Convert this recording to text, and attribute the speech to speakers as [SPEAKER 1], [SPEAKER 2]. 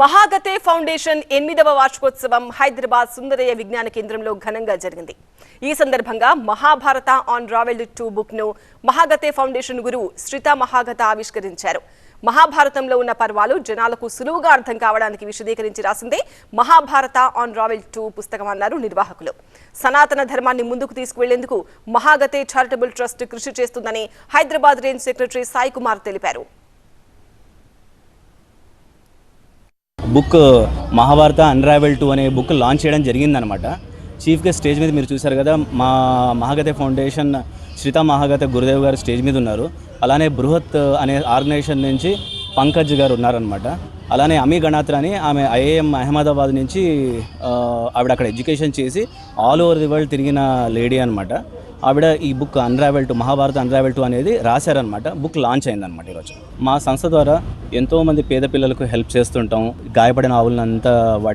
[SPEAKER 1] మహాగతే foundation ఎనిమిదవ వార్షికోత్సవం హైదరాబాద్ సుందరయ్య విజ్ఞాన కేంద్రంలో ఘనంగా జరిగింది. ఈ సందర్భంగా మహాభారత ఆన్ రావెల్డ్ టూ బుక్ను మహాగతే ఫౌండేషన్ గురువు శ్రిత మహాగత ఆవిష్కరించారు. మహాభారతంలో ఉన్న పర్వాలు జనాలకు సులువుగా అర్థం కావడానికి విశదీకరించి రాసిందే మహాభారత ఆన్ రావెల్ టూ పుస్తకం అన్నారు నిర్వాహకులు. సనాతన ధర్మాన్ని ముందుకు తీసుకువెళ్ళేందుకు మహాగతే చారిటబుల్ ట్రస్ట్ కృషి చేస్తుందని హైదరాబాద్ రేంజ్ సెక్రటరీ సాయి కుమార్ తెలిపారు.
[SPEAKER 2] బుక్ మహాభారత అన్రావెల్ టూ అనే బుక్ లాంచ్ చేయడం జరిగిందనమాట. చీఫ్గా స్టేజ్ మీద మీరు చూశారు కదా మా మహాగతి ఫౌండేషన్ శ్రీతా మహాగత గురుదేవ్ గారు స్టేజ్ మీద ఉన్నారు. అలానే బృహత్ అనే ఆర్గనైజేషన్ నుంచి పంకజ్ గారు ఉన్నారనమాట. అలానే అమీ గణాత్ర అని ఆమె ఐఏఎం అహ్మదాబాద్ నుంచి ఆవిడ అక్కడ ఎడ్యుకేషన్ చేసి ఆల్ ఓవర్ ది వరల్డ్ తిరిగిన లేడీ అనమాట. ఆవిడ ఈ book unravel two Mahabharata unravel two అనేది రాశారనమాట బుక్ లాంచ్ అయిందనమాట ఈరోజు మా సంస్థ ద్వారా ఎంతోమంది పేద పిల్లలకు హెల్ప్ చేస్తుంటాం. గాయపడిన ఆవులనంతా వాటి